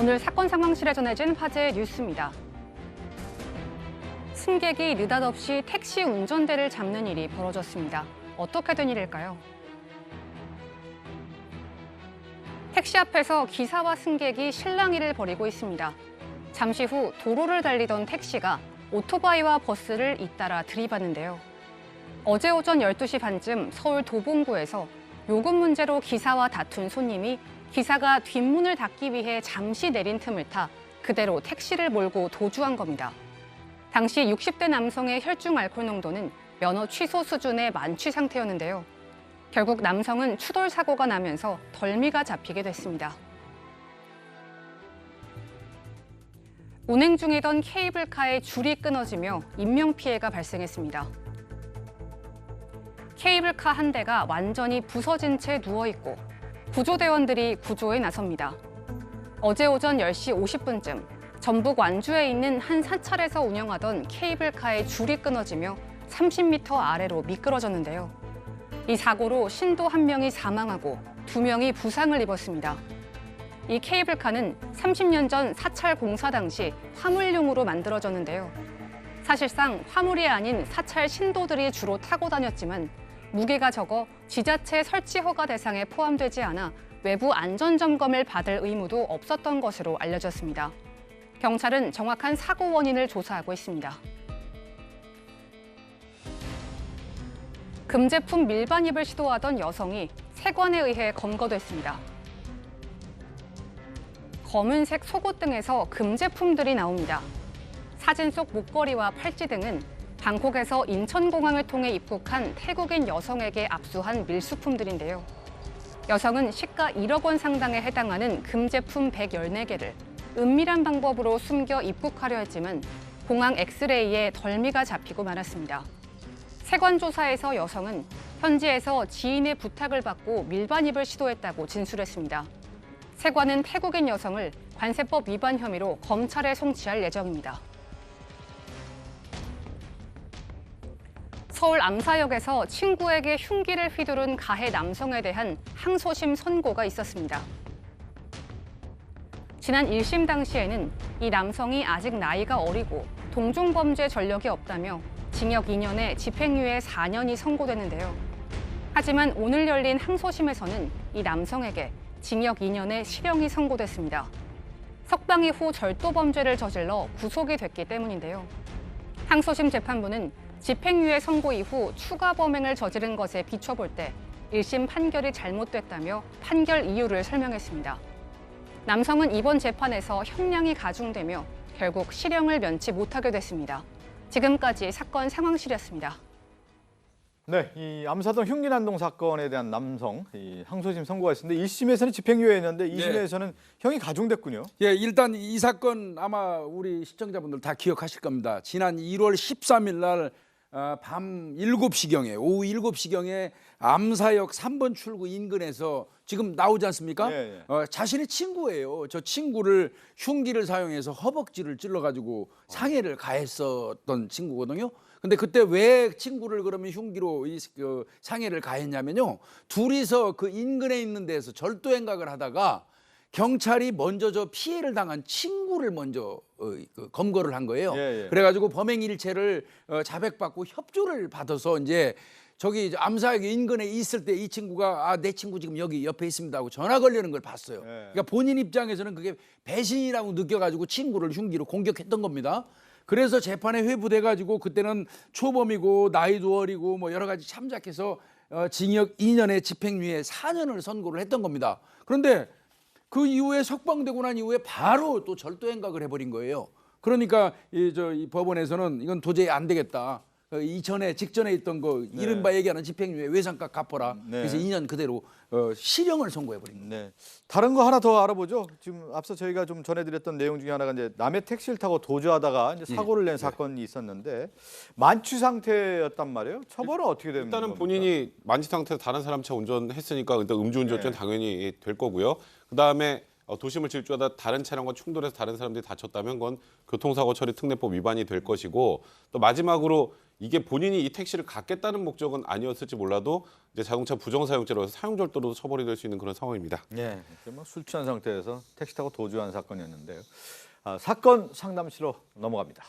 오늘 사건 상황실에 전해진 화제의 뉴스입니다. 승객이 느닷없이 택시 운전대를 잡는 일이 벌어졌습니다. 어떻게 된 일일까요? 택시 앞에서 기사와 승객이 실랑이를 벌이고 있습니다. 잠시 후 도로를 달리던 택시가 오토바이와 버스를 잇따라 들이받는데요. 어제 오전 12시 반쯤 서울 도봉구에서 요금 문제로 기사와 다툰 손님이 기사가 뒷문을 닫기 위해 잠시 내린 틈을 타 그대로 택시를 몰고 도주한 겁니다. 당시 60대 남성의 혈중 알코올 농도는 면허 취소 수준의 만취 상태였는데요. 결국 남성은 추돌 사고가 나면서 덜미가 잡히게 됐습니다. 운행 중이던 케이블카의 줄이 끊어지며 인명피해가 발생했습니다. 케이블카 한 대가 완전히 부서진 채 누워있고 구조대원들이 구조에 나섭니다. 어제 오전 10시 50분쯤 전북 완주에 있는 한 사찰에서 운영하던 케이블카의 줄이 끊어지며 30m 아래로 미끄러졌는데요. 이 사고로 신도 한 명이 사망하고 두 명이 부상을 입었습니다. 이 케이블카는 30년 전 사찰 공사 당시 화물용으로 만들어졌는데요. 사실상 화물이 아닌 사찰 신도들이 주로 타고 다녔지만 무게가 적어 지자체 설치 허가 대상에 포함되지 않아 외부 안전 점검을 받을 의무도 없었던 것으로 알려졌습니다. 경찰은 정확한 사고 원인을 조사하고 있습니다. 금제품 밀반입을 시도하던 여성이 세관에 의해 검거됐습니다. 검은색 속옷 등에서 금제품들이 나옵니다. 사진 속 목걸이와 팔찌 등은 방콕에서 인천공항을 통해 입국한 태국인 여성에게 압수한 밀수품들인데요. 여성은 시가 1억 원 상당에 해당하는 금제품 114개를 은밀한 방법으로 숨겨 입국하려 했지만 공항 엑스레이에 덜미가 잡히고 말았습니다. 세관 조사에서 여성은 현지에서 지인의 부탁을 받고 밀반입을 시도했다고 진술했습니다. 세관은 태국인 여성을 관세법 위반 혐의로 검찰에 송치할 예정입니다. 서울 암사역에서 친구에게 흉기를 휘두른 가해 남성에 대한 항소심 선고가 있었습니다. 지난 1심 당시에는 이 남성이 아직 나이가 어리고 동종범죄 전력이 없다며 징역 2년에 집행유예 4년이 선고됐는데요. 하지만 오늘 열린 항소심에서는 이 남성에게 징역 2년의 실형이 선고됐습니다. 석방 이 후 절도 범죄를 저질러 구속이 됐기 때문인데요. 항소심 재판부는 집행유예 선고 이후 추가 범행을 저지른 것에 비춰볼 때 1심 판결이 잘못됐다며 판결 이유를 설명했습니다. 남성은 이번 재판에서 형량이 가중되며 결국 실형을 면치 못하게 됐습니다. 지금까지 사건 상황실이었습니다. 네, 이 암사동 흉기난동 사건에 대한 남성 이 항소심 선고가 있었는데 1심에서는 집행유예였는데 2심에서는 형이 가중됐군요. 예, 일단 이 사건 아마 우리 시청자분들 다 기억하실 겁니다. 지난 1월 13일 날 어, 밤 7시경에 오후 7시경에 암사역 3번 출구 인근에서 지금 나오지 않습니까? 예, 예. 어, 자신의 친구예요. 저 친구를 흉기를 사용해서 허벅지를 찔러 가지고 상해를 가했었던 친구거든요. 근데 그때 왜 친구를 그러면 흉기로 이, 그, 상해를 가했냐면요. 둘이서 그 인근에 있는 데서 절도 행각을 하다가 경찰이 먼저 저 피해를 당한 친구를 먼저 어, 그 검거를 한 거예요. 예, 예. 그래가지고 범행 일체를 어, 자백받고 협조를 받아서 이제 저기 암사역 인근에 있을 때 이 친구가 아 내 친구 지금 여기 옆에 있습니다 하고 전화 걸리는 걸 봤어요. 예. 그러니까 본인 입장에서는 그게 배신이라고 느껴가지고 친구를 흉기로 공격했던 겁니다. 그래서 재판에 회부돼 가지고 그때는 초범이고 나이도 어리고 뭐 여러 가지 참작해서 어, 징역 2년에 집행유예 4년을 선고를 했던 겁니다. 그런데 그 이후에 석방되고 난 이후에 바로 또 절도 행각을 해버린 거예요. 그러니까 이 저 이 법원에서는 이건 도저히 안 되겠다. 그 이전에 직전에 있던 거 이른바 얘기하는 집행유예 외상값 갚아라. 네. 그래서 2년 그대로 어, 실형을 선고해 버린 거예요. 네. 다른 거 하나 더 알아보죠. 지금 앞서 저희가 좀 전해드렸던 내용 중에 하나가 이제 남의 택시를 타고 도주하다가 이제 사고를 낸 사건이 있었는데 만취 상태였단 말이에요. 처벌은 어떻게 되는 일단은 겁니까? 본인이 만취 상태에서 다른 사람 차 운전했으니까 일단 음주운전죄는 네. 당연히 될 거고요. 그 다음에 도심을 질주하다 다른 차량과 충돌해서 다른 사람들이 다쳤다면 그건 교통사고 처리 특례법 위반이 될 것이고 또 마지막으로 이게 본인이 이 택시를 갖겠다는 목적은 아니었을지 몰라도 이제 자동차 부정 사용죄로 해서 사용 절도로 처벌이 될 수 있는 그런 상황입니다. 예, 뭐술 취한 상태에서 택시 타고 도주한 사건이었는데요. 아, 사건 상담실로 넘어갑니다.